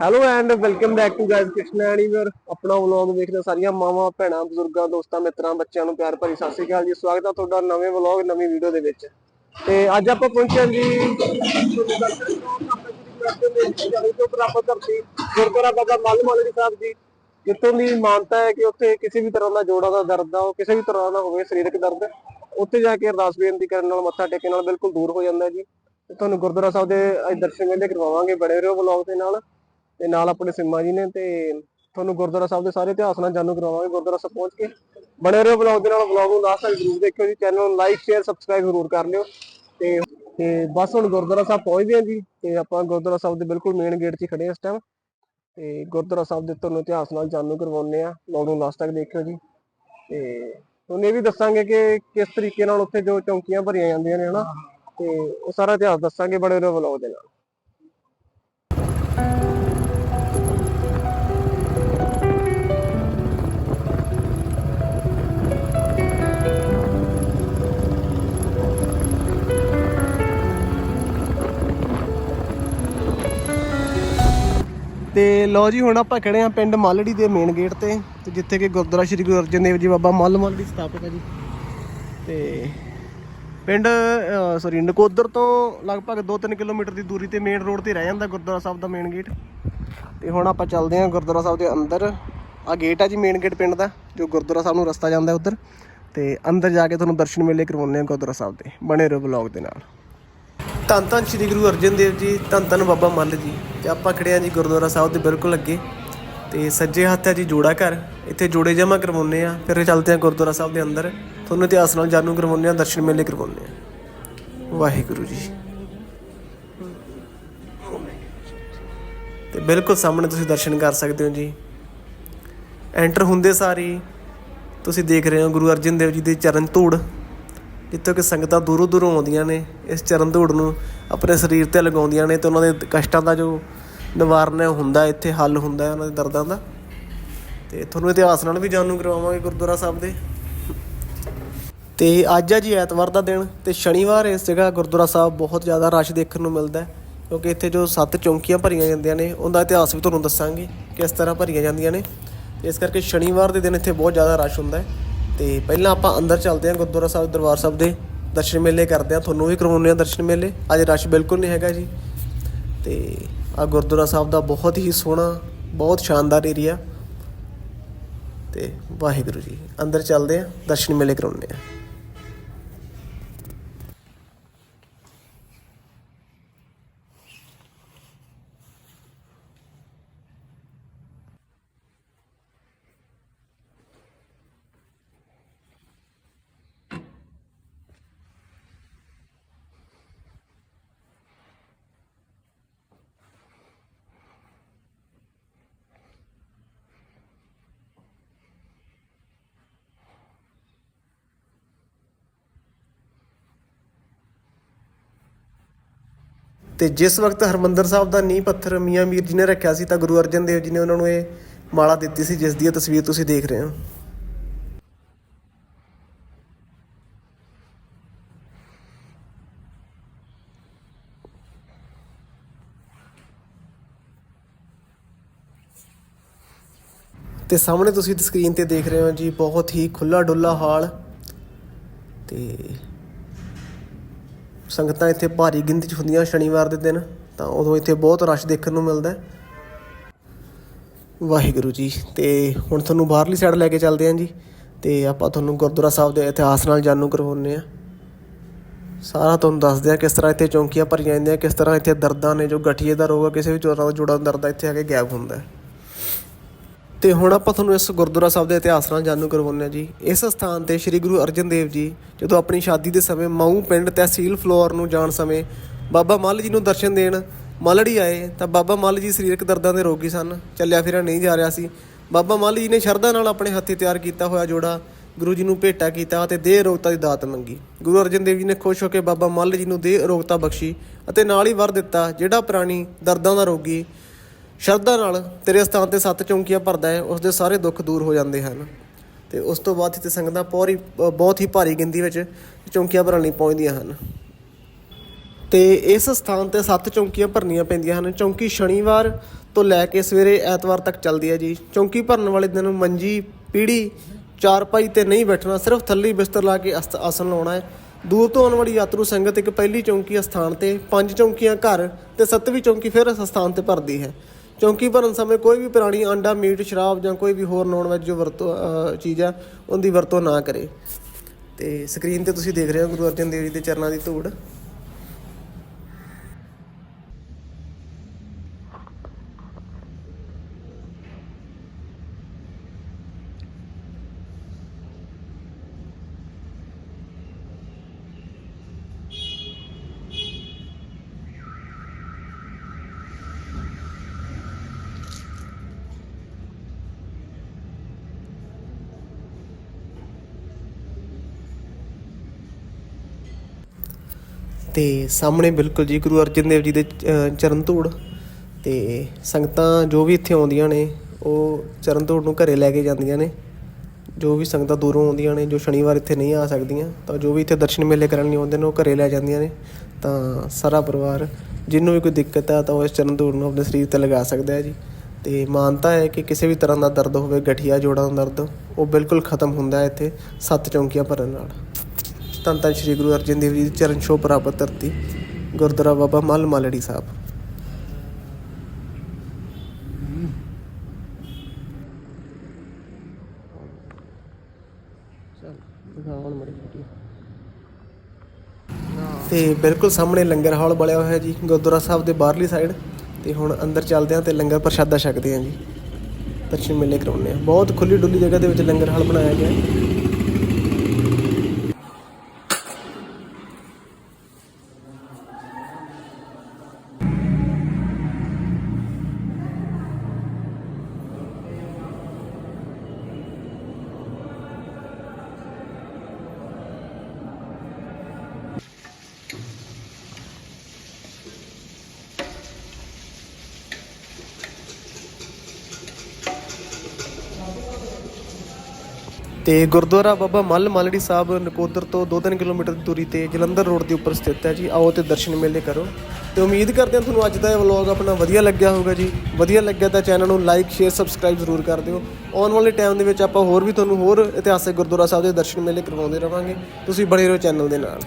Hello and welcome back to guys Krishan ਐਨੀਵਰ ਆਪਣਾ vlog ਦੇਖਦੇ ਸਾਰੀਆਂ ਮਾਵਾਂ, ਭੈਣਾਂ, ਬਜ਼ੁਰਗਾਂ, ਦੋਸਤਾਂ, ਮਿੱਤਰਾਂ, ਬੱਚਿਆਂ ਨੂੰ ਪਿਆਰ ਭਰੀ ਸਤਿ ਸ਼੍ਰੀ ਅਕਾਲ ਜੀ। ਸਵਾਗਤ ਹੈ ਤੁਹਾਡਾ ਨਵੇਂ ਵਲੌਗ ਨਵੀਂ ਵੀਡੀਓ ਦੇ ਵਿੱਚ। ਤੇ ਅੱਜ ਆਪਾਂ ਪਹੁੰਚੇ ਹਾਂ ਜੀ ਗੁਰਦੁਆਰਾ ਬਾਬਾ ਮੱਲ ਮਾਲੜੀ ਸਾਹਿਬ ਜੀ। ਜਿੱਥੋਂ ਦੀ ਮਾਨਤਾ ਹੈ ਕਿ ਉੱਥੇ ਕਿਸੇ ਵੀ ਤਰ੍ਹਾਂ ਦਾ ਜੋੜਾਂ ਦਾ ਦਰਦ ਆ, ਉਹ ਕਿਸੇ ਵੀ ਤਰ੍ਹਾਂ ਦਾ ਹੋਵੇ, ਸਰੀਰਕ ਦਰਦ, ਉੱਥੇ ਜਾ ਕੇ ਅਰਦਾਸ ਬੇਨਤੀ ਕਰਨ ਨਾਲ ਮੱਥਾ ਟੇਕਣ ਨਾਲ ਬਿਲਕੁਲ ਦੂਰ ਹੋ ਜਾਂਦਾ ਜੀ। ਤੁਹਾਨੂੰ ਗੁਰਦੁਆਰਾ ਸਾਹਿਬ ਦੇ ਦਰਸ਼ਨ ਮੇਲੇ ਕਰਵਾਵਾਂਗੇ ਬੜੇ ਰਹੋ ਵਲੌਗ ਦੇ ਨਾਲ। ਤੇ ਨਾਲ ਆਪਣੇ ਸਿੰਮਾ ਜੀ ਨੇ ਤੇ ਤੁਹਾਨੂੰ ਗੁਰਦੁਆਰਾ ਸਾਹਿਬ ਦੇ ਸਾਰੇ ਇਤਿਹਾਸ ਨਾਲ ਜਾਣੂ ਕਰਵਾਵਾਂਗੇ ਗੁਰਦੁਆਰਾ ਸਾਹਿਬ ਪਹੁੰਚ ਕੇ। ਬਣੇ ਰਹੋ ਵਲੌਗ ਦੇ ਨਾਲ ਵਲੌਗ ਨੂੰ ਲਾਸਟ ਤੱਕ ਜ਼ਰੂਰ ਦੇਖਿਓ ਜੀ ਚੈਨਲ ਨੂੰ ਲਾਈਕ ਸ਼ੇਅਰ ਸਬਸਕ੍ਰਾਈਬ ਜ਼ਰੂਰ ਕਰ ਲਿਓ। ਤੇ ਤੇ ਬਸ ਹੁਣ ਗੁਰਦੁਆਰਾ ਸਾਹਿਬ ਪਹੁੰਚਦੇ ਹਾਂ ਜੀ, ਤੇ ਆਪਾਂ ਗੁਰਦੁਆਰਾ ਸਾਹਿਬ ਦੇ ਬਿਲਕੁਲ ਮੇਨ ਗੇਟ 'ਚ ਹੀ ਖੜੇ ਹਾਂ ਇਸ ਟਾਈਮ ਤੇ ਗੁਰਦੁਆਰਾ ਸਾਹਿਬ ਦੇ ਤੁਹਾਨੂੰ ਇਤਿਹਾਸ ਨਾਲ ਜਾਣੂ ਕਰਵਾਉਂਦੇ ਆ ਵਲੌਗ ਨੂੰ ਲਾਸਟ ਤੱਕ ਦੇਖਿਓ ਜੀ। ਤੇ ਤੁਹਾਨੂੰ ਇਹ ਵੀ ਦੱਸਾਂਗੇ ਕਿ ਕਿਸ ਤਰੀਕੇ ਨਾਲ ਉੱਥੇ ਜੋ ਚੌਂਕੀਆਂ ਭਰੀਆਂ ਜਾਂਦੀਆਂ ਨੇ ਹਨਾ, ਤੇ ਉਹ ਸਾਰਾ ਇਤਿਹਾਸ ਦੱਸਾਂਗੇ ਬੜੇ ਰਹੋ ਵਲੌਗ ਦੇ ਨਾਲ। ਤੇ ਲਓ ਜੀ, ਹੁਣ ਆਪਾਂ ਖੜੇ ਆ ਪਿੰਡ ਮਾਲੜੀ ਦੇ ਮੇਨ ਗੇਟ ਤੇ ਤੇ ਜਿੱਥੇ ਕਿ ਗੁਰਦੁਆਰਾ ਸ੍ਰੀ ਗੁਰੂ ਅਰਜਨ ਦੇਵ ਜੀ ਬਾਬਾ ਮੱਲ ਮਾਲੜੀ ਸਥਾਪਿਤ ਹੈ ਜੀ। ਤੇ ਪਿੰਡ ਸੌਰੀ ਨਕੋਦਰ ਤੋਂ ਲਗਭਗ 2-3 ਕਿਲੋਮੀਟਰ ਦੀ ਦੂਰੀ ਤੇ ਮੇਨ ਰੋਡ ਤੇ ਰਹਿ ਜਾਂਦਾ ਗੁਰਦੁਆਰਾ ਸਾਹਿਬ ਦਾ ਮੇਨ ਗੇਟ ਤੇ ਹੁਣ ਆਪਾਂ ਚੱਲਦੇ ਹਾਂ ਗੁਰਦੁਆਰਾ ਸਾਹਿਬ ਦੇ ਅੰਦਰ। ਆ ਗੇਟ ਆ ਜੀ ਮੇਨ ਗੇਟ ਪਿੰਡ ਦਾ, ਜੋ ਗੁਰਦੁਆਰਾ ਸਾਹਿਬ ਨੂੰ ਰਸਤਾ ਜਾਂਦਾ ਉਧਰ। ਤੇ ਅੰਦਰ ਜਾ ਕੇ ਤੁਹਾਨੂੰ ਦਰਸ਼ਨ ਮੇਲੇ ਕਰਵਾਉਂਦੇ ਆ ਗੁਰਦੁਆਰਾ ਸਾਹਿਬ ਦੇ, ਬਣੇ ਰਹੋ ਵਲੌਗ ਦੇ ਨਾਲ। ਧੰਨ ਧੰਨ ਸ੍ਰੀ ਗੁਰੂ ਅਰਜਨ ਦੇਵ ਜੀ, ਧੰਨ ਧੰਨ ਬਾਬਾ ਮੱਲ ਜੀ। ਤੇ ਆਪਾਂ ਖੜੇ ਆ ਜੀ ਗੁਰਦੁਆਰਾ ਸਾਹਿਬ ਦੇ ਬਿਲਕੁਲ ਅੱਗੇ। ਤੇ ਸੱਜੇ ਹੱਥ ਹੈ ਜੀ ਜੋੜਾ ਘਰ। ਇੱਥੇ ਜੋੜੇ ਜਮਾ ਕਰਵਾਉਂਦੇ ਆ ਫਿਰ ਚੱਲਦੇ ਆ ਗੁਰਦੁਆਰਾ ਸਾਹਿਬ ਦੇ ਅੰਦਰ। ਤੁਹਾਨੂੰ ਇਤਿਹਾਸ ਨਾਲ ਜਾਣੂ ਕਰਵਾਉਂਦੇ ਆ ਦਰਸ਼ਨ ਮੇਲੇ ਕਰਵਾਉਂਦੇ ਆ ਵਾਹਿਗੁਰੂ ਜੀ। ਤੇ ਬਿਲਕੁਲ ਸਾਹਮਣੇ ਤੁਸੀਂ ਦਰਸ਼ਨ ਕਰ ਸਕਦੇ ਹੋ ਜੀ। ਐਂਟਰ ਹੁੰਦੇ ਸਾਰੀ ਤੁਸੀਂ ਦੇਖ ਰਹੇ ਹੋ ਗੁਰੂ ਅਰਜਨ ਦੇਵ ਜੀ ਦੇ ਚਰਨ ਧੂੜ। ਜਿੱਥੋਂ ਕਿ ਸੰਗਤਾਂ ਦੂਰੋਂ ਦੂਰੋਂ ਆਉਂਦੀਆਂ ਨੇ, ਇਸ ਚਰਨ ਧੂੜ ਨੂੰ ਆਪਣੇ ਸਰੀਰ ਤੇ ਲਗਾਉਂਦੀਆਂ ਨੇ ਤੇ ਉਹਨਾਂ ਦੇ ਕਸ਼ਟਾਂ ਦਾ ਜੋ ਨਿਵਾਰਨ ਹੈ ਹੁੰਦਾ, ਇੱਥੇ ਹੱਲ ਹੁੰਦਾ ਉਹਨਾਂ ਦੇ ਦਰਦਾਂ ਦਾ। ਤੇ ਤੁਹਾਨੂੰ ਇਤਿਹਾਸ ਨਾਲ ਵੀ ਜਾਣੂ ਕਰਵਾਵਾਂਗੇ ਗੁਰਦੁਆਰਾ ਸਾਹਿਬ ਦੇ। ਤੇ ਅੱਜ ਆ ਜੀ ਐਤਵਾਰ ਦਾ ਦਿਨ ਤੇ ਸ਼ਨੀਵਾਰ ਇਸ ਜਗ੍ਹਾ ਗੁਰਦੁਆਰਾ ਸਾਹਿਬ ਬਹੁਤ ਜ਼ਿਆਦਾ ਰਸ਼ ਦੇਖਣ ਨੂੰ ਮਿਲਦਾ ਹੈ, ਕਿਉਂਕਿ ਇੱਥੇ ਜੋ ਸੱਤ ਚੌਂਕੀਆਂ ਭਰੀਆਂ ਜਾਂਦੀਆਂ ਨੇ, ਉਹਦਾ ਇਤਿਹਾਸ ਵੀ ਤੁਹਾਨੂੰ ਦੱਸਾਂਗੇ ਕਿਸ ਤਰ੍ਹਾਂ ਭਰੀਆਂ ਜਾਂਦੀਆਂ ਨੇ। ਇਸ ਕਰਕੇ ਸ਼ਨੀਵਾਰ ਦੇ ਦਿਨ ਇੱਥੇ ਬਹੁਤ ਜ਼ਿਆਦਾ ਰਸ਼ ਹੁੰਦਾ ਹੈ। ਤੇ ਪਹਿਲਾਂ ਆਪਾਂ ਅੰਦਰ ਚੱਲਦੇ ਹਾਂ ਗੁਰਦੁਆਰਾ ਸਾਹਿਬ, ਦਰਬਾਰ ਸਾਹਿਬ ਦੇ ਦਰਸ਼ਨ ਮੇਲੇ ਕਰਦੇ ਹਾਂ। ਤੁਹਾਨੂੰ ਵੀ ਕਰਵਾਉਂਦੇ ਹਾਂ ਦਰਸ਼ਨ ਮੇਲੇ। ਅੱਜ ਰਸ਼ ਬਿਲਕੁਲ ਨਹੀਂ ਹੈਗਾ ਜੀ। ਤੇ ਆ ਗੁਰਦੁਆਰਾ ਸਾਹਿਬ ਦਾ ਬਹੁਤ ਹੀ ਸੋਹਣਾ, ਬਹੁਤ ਸ਼ਾਨਦਾਰ ਏਰੀਆ। ਤੇ ਵਾਹਿਗੁਰੂ ਜੀ, ਅੰਦਰ ਚੱਲਦੇ ਹਾਂ, ਦਰਸ਼ਨ ਮੇਲੇ ਕਰਾਉਂਦੇ ਹਾਂ। ਤੇ ਜਿਸ ਵਕਤ ਹਰਮੰਦਰ ਸਾਹਿਬ ਦਾ ਨੀਂਹ ਪੱਥਰ ਮੀਆਂ ਮੀਰ ਜੀ ਨੇ ਰੱਖਿਆ ਸੀ ਤਾਂ ਗੁਰੂ ਅਰਜਨ ਦੇਵ ਜੀ ਨੇ ਉਹਨਾਂ ਨੂੰ ਇਹ ਮਾਲਾ ਦਿੱਤੀ ਸੀ, ਜਿਸ ਦੀ ਇਹ ਤਸਵੀਰ ਤੁਸੀਂ ਦੇਖ ਰਹੇ ਹੋ। ਤੇ ਸਾਹਮਣੇ ਤੁਸੀਂ ਸਕਰੀਨ ਤੇ ਦੇਖ ਰਹੇ ਹੋ ਜੀ, ਬਹੁਤ ਹੀ ਖੁੱਲਾ ਡੁੱਲਾ ਹਾਲ ਤੇ ਸੰਗਤਾਂ ਇੱਥੇ ਭਾਰੀ ਗਿਣਤੀ 'ਚ ਹੁੰਦੀਆਂ ਸ਼ਨੀਵਾਰ ਦੇ ਦਿਨ, ਤਾਂ ਉਦੋਂ ਇੱਥੇ ਬਹੁਤ ਰਸ਼ ਦੇਖਣ ਨੂੰ ਮਿਲਦਾ ਹੈ। ਵਾਹਿਗੁਰੂ ਜੀ, ਤੇ ਹੁਣ ਤੁਹਾਨੂੰ ਬਾਹਰਲੀ ਸਾਈਡ ਲੈ ਕੇ ਚੱਲਦੇ ਹਾਂ ਜੀ, ਤੇ ਆਪਾਂ ਤੁਹਾਨੂੰ ਗੁਰਦੁਆਰਾ ਸਾਹਿਬ ਦੇ ਇਤਿਹਾਸ ਨਾਲ ਜਾਣੂ ਕਰਵਾਉਂਦੇ ਆ ਸਾਰਾ ਤੁਹਾਨੂੰ ਦੱਸਦੇ ਆ ਕਿਸ ਤਰ੍ਹਾਂ ਇੱਥੇ ਚੌਂਕੀਆਂ ਭਰੀਆਂ ਜਾਂਦੀਆਂ, ਕਿਸ ਤਰ੍ਹਾਂ ਇੱਥੇ ਦਰਦਾਂ ਨੇ, ਜੋ ਗਠੀਏ ਦਾ ਰੋਗ ਆ, ਕਿਸੇ ਵੀ ਜੋੜਾਂ ਦਾ ਜੁੜਾ ਦਰਦ ਇੱਥੇ ਆ ਕੇ ਗਾਇਬ ਹੁੰਦਾ ਹੈ। ਤੇ ਹੁਣ ਆਪਾਂ ਤੁਹਾਨੂੰ ਇਸ ਗੁਰਦੁਆਰਾ ਸਾਹਿਬ ਦੇ ਇਤਿਹਾਸ ਨਾਲ ਜਾਣੂ ਕਰਵਾਉਂਦੇ ਹਾਂ ਜੀ। ਇਸ ਸਥਾਨ ਤੇ ਸ੍ਰੀ ਗੁਰੂ ਅਰਜਨ ਦੇਵ ਜੀ ਜਦੋਂ ਆਪਣੀ ਸ਼ਾਦੀ ਦੇ ਸਮੇਂ ਮਾਊ ਪਿੰਡ ਤਹਿਸੀਲ ਫਲੋਰ ਨੂੰ ਜਾਣ ਸਮੇਂ ਬਾਬਾ ਮੱਲ ਜੀ ਨੂੰ ਦਰਸ਼ਨ ਦੇਣ ਮੱਲੜੀ ਆਏ, ਤਾਂ ਬਾਬਾ ਮੱਲ ਜੀ ਸਰੀਰਕ ਦਰਦਾਂ ਦੇ ਰੋਗੀ ਸਨ, ਚੱਲਿਆ ਫਿਰਿਆ ਨਹੀਂ ਜਾ ਰਿਹਾ ਸੀ। ਬਾਬਾ ਮੱਲ ਜੀ ਨੇ ਸ਼ਰਧਾ ਨਾਲ ਆਪਣੇ ਹੱਥੀਂ ਤਿਆਰ ਕੀਤਾ ਹੋਇਆ ਜੋੜਾ ਗੁਰੂ ਜੀ ਨੂੰ ਭੇਟਾ ਕੀਤਾ ਅਤੇ ਦੇਹ ਅਰੋਗਤਾ ਦੀ ਦਾਤ ਮੰਗੀ। ਗੁਰੂ ਅਰਜਨ ਦੇਵ ਜੀ ਨੇ ਖੁਸ਼ ਹੋ ਕੇ ਬਾਬਾ ਮੱਲ ਜੀ ਨੂੰ ਦੇਹ ਅਰੋਗਤਾ ਬਖਸ਼ੀ ਅਤੇ ਨਾਲ ਹੀ ਵਰ ਦਿੱਤਾ, ਜਿਹੜਾ ਪ੍ਰਾਣੀ ਦਰਦਾਂ ਦਾ ਰੋਗੀ ਸ਼ਰਧਾ ਨਾਲ ਤੇਰੇ ਸਥਾਨ ਤੇ ਸੱਤ ਚੌਂਕੀਆਂ ਭਰਦਾ ਹੈ ਉਸ ਦੇ ਸਾਰੇ ਦੁੱਖ ਦੂਰ ਹੋ ਜਾਂਦੇ ਹਨ। ਤੇ ਉਸ ਤੋਂ ਬਾਅਦ ਇੱਥੇ ਸੰਗਤਾਂ ਪੌਰੀ ਬਹੁਤ ਹੀ ਭਾਰੀ ਗਿਣਤੀ ਵਿੱਚ ਚੌਂਕੀਆਂ ਭਰਨ ਲਈ ਪਹੁੰਚਦੀਆਂ ਹਨ। ਤੇ ਇਸ ਸਥਾਨ ਤੇ ਸੱਤ ਚੌਂਕੀਆਂ ਭਰਨੀਆਂ ਪੈਂਦੀਆਂ ਹਨ। ਚੌਂਕੀ ਸ਼ਨੀਵਾਰ ਤੋਂ ਲੈ ਕੇ ਸਵੇਰੇ ਐਤਵਾਰ ਤੱਕ ਚੱਲਦੀ ਹੈ ਜੀ। ਚੌਂਕੀ ਭਰਨ ਵਾਲੇ ਦਿਨ ਮੰਜੀ, ਪੀੜੀ, ਚਾਰਪਾਈ ਤੇ ਨਹੀਂ ਬੈਠਣਾ, ਸਿਰਫ ਥੱਲੇ ਬਿਸਤਰ ਲਾ ਕੇ ਅਸਤ- ਆਸਣ ਲਾਉਣਾ ਹੈ। ਦੂਰ ਤੋਂ ਆਉਣ ਵਾਲੀ ਯਾਤਰੂ ਸੰਗਤ ਇੱਕ ਪਹਿਲੀ ਚੌਂਕੀ ਅਸਥਾਨ ਤੇ ਪੰਜ ਚੌਂਕੀਆਂ ਘਰ ਤੇ ਸੱਤਵੀਂ ਚੌਂਕੀ ਫਿਰ ਇਸ ਸਥਾਨ ਤੇ ਭਰਦੀ ਹੈ। ਚੌਂਕੀ ਭਰਨ ਸਮੇਂ ਕੋਈ ਵੀ ਪੁਰਾਣੀ ਆਂਡਾ, ਮੀਟ, ਸ਼ਰਾਬ ਜਾਂ ਕੋਈ ਵੀ ਹੋਰ ਨੌਨ ਵੈਜ ਜੋ ਵਰਤੋਂ ਚੀਜ਼ ਆ ਉਹਦੀ ਵਰਤੋਂ ਨਾ ਕਰੇ। ਤੇ ਸਕਰੀਨ ਤੇ ਤੁਸੀਂ ਦੇਖ ਰਹੇ ਹੋ ਗੁਰੂ ਅਰਜਨ ਦੇਵ ਜੀ ਦੇ ਚਰਨਾਂ ਦੀ ਧੂੜ। ਤੇ ਸਾਹਮਣੇ ਬਿਲਕੁਲ ਜੀ ਗੁਰੂ ਅਰਜਨ ਦੇਵ ਜੀ ਦੇ ਅ, ਚਰਨ ਧੂੜ ਤੇ ਸੰਗਤਾਂ ਜੋ ਵੀ ਇੱਥੇ ਆਉਂਦੀਆਂ ਨੇ ਉਹ ਚਰਨ ਧੂੜ ਨੂੰ ਘਰੇ ਲੈ ਕੇ ਜਾਂਦੀਆਂ ਨੇ। ਜੋ ਵੀ ਸੰਗਤਾਂ ਦੂਰੋਂ ਆਉਂਦੀਆਂ ਨੇ ਜੋ ਸ਼ਨੀਵਾਰ ਇੱਥੇ ਨਹੀਂ ਆ ਸਕਦੀਆਂ ਤਾਂ ਜੋ ਵੀ ਇੱਥੇ ਦਰਸ਼ਨ ਮੇਲੇ ਕਰਨ ਲਈ ਆਉਂਦੇ ਨੇ ਉਹ ਘਰੇ ਲੈ ਜਾਂਦੀਆਂ ਨੇ। ਤਾਂ ਸਾਰਾ ਪਰਿਵਾਰ ਜਿਹਨੂੰ ਵੀ ਕੋਈ ਦਿੱਕਤ ਹੈ ਤਾਂ ਉਹ ਇਸ ਚਰਨ ਧੂੜ ਨੂੰ ਆਪਣੇ ਸਰੀਰ ਤੇ ਲਗਾ ਸਕਦਾ ਹੈ ਜੀ। ਤੇ ਮਾਨਤਾ ਹੈ ਕਿ ਕਿਸੇ ਵੀ ਤਰ੍ਹਾਂ ਦਾ ਦਰਦ ਹੋਵੇ ਗਠੀਆ ਜੋੜਾਂ ਦਾ ਦਰਦ ਉਹ ਬਿਲਕੁਲ ਖਤਮ ਹੁੰਦਾ ਹੈ ਇੱਥੇ ਸੱਤ ਚੌਂਕੀਆਂ ਭਰਨ ਨਾਲ। ਧੰਨ ਧੰਨ ਸ਼੍ਰੀ ਗੁਰੂ ਅਰਜਨ ਦੇਵ ਜੀ ਦੀ ਚਰਨ ਛੋਹ ਪ੍ਰਾਪਤ ਧਰਤੀ, ਗੁਰਦੁਆਰਾ ਬਾਬਾ ਮੱਲ ਮਾਲੜੀ ਸਾਹਿਬ। ਤੇ ਬਿਲਕੁਲ ਸਾਹਮਣੇ ਲੰਗਰ ਹਾਲ ਬਣਿਆ ਹੋਇਆ ਜੀ, ਗੁਰਦੁਆਰਾ ਸਾਹਿਬ ਦੇ ਬਾਹਰਲੀ ਸਾਈਡ ਤੇ ਹੁਣ ਅੰਦਰ ਚੱਲਦੇ ਹਾਂ ਤੇ ਲੰਗਰ ਪ੍ਰਸ਼ਾਦਾ ਛਕਦੇ ਹਾਂ ਜੀ। ਦਰਸ਼ਨ ਮੇਲੇ ਕਰਾਉਂਦੇ ਆ ਬਹੁਤ ਖੁੱਲੀ ਡੁੱਲੀ ਜਗ੍ਹਾ ਦੇ ਵਿੱਚ ਲੰਗਰ ਹਾਲ ਬਣਾਇਆ ਗਿਆ। ਤੇ ਗੁਰਦੁਆਰਾ ਬਾਬਾ ਮੱਲ ਮਾਲੜੀ ਸਾਹਿਬ ਨਕੋਦਰ ਤੋਂ 2-3 ਕਿਲੋਮੀਟਰ ਦੀ ਦੂਰੀ ਤੇ ਜਲੰਧਰ ਰੋਡ ਦੇ ਉੱਪਰ ਸਥਿਤ ਹੈ ਜੀ। ਆਓ ਤੇ ਦਰਸ਼ਨ ਮੇਲੇ ਕਰੋ। ਤੇ ਉਮੀਦ ਕਰਦੇ ਹਾਂ ਤੁਹਾਨੂੰ ਅੱਜ ਦਾ ਇਹ ਵਲੌਗ ਆਪਣਾ ਵਧੀਆ ਲੱਗਿਆ ਹੋਊਗਾ ਜੀ। ਵਧੀਆ ਲੱਗਿਆ ਤਾਂ ਚੈਨਲ ਨੂੰ ਲਾਈਕ ਸ਼ੇਅਰ ਸਬਸਕ੍ਰਾਈਬ ਜ਼ਰੂਰ ਕਰ ਦਿਓ। ਆਉਣ ਵਾਲੇ ਟਾਈਮ ਦੇ ਵਿੱਚ ਆਪਾਂ ਹੋਰ ਵੀ ਤੁਹਾਨੂੰ ਹੋਰ ਇਤਿਹਾਸਿਕ ਗੁਰਦੁਆਰਾ ਸਾਹਿਬ ਦੇ ਦਰਸ਼ਨ ਮੇਲੇ ਕਰਵਾਉਂਦੇ ਰਵਾਂਗੇ। ਤੁਸੀਂ ਬਣੇ ਰਹੋ ਚੈਨਲ ਦੇ ਨਾਲ।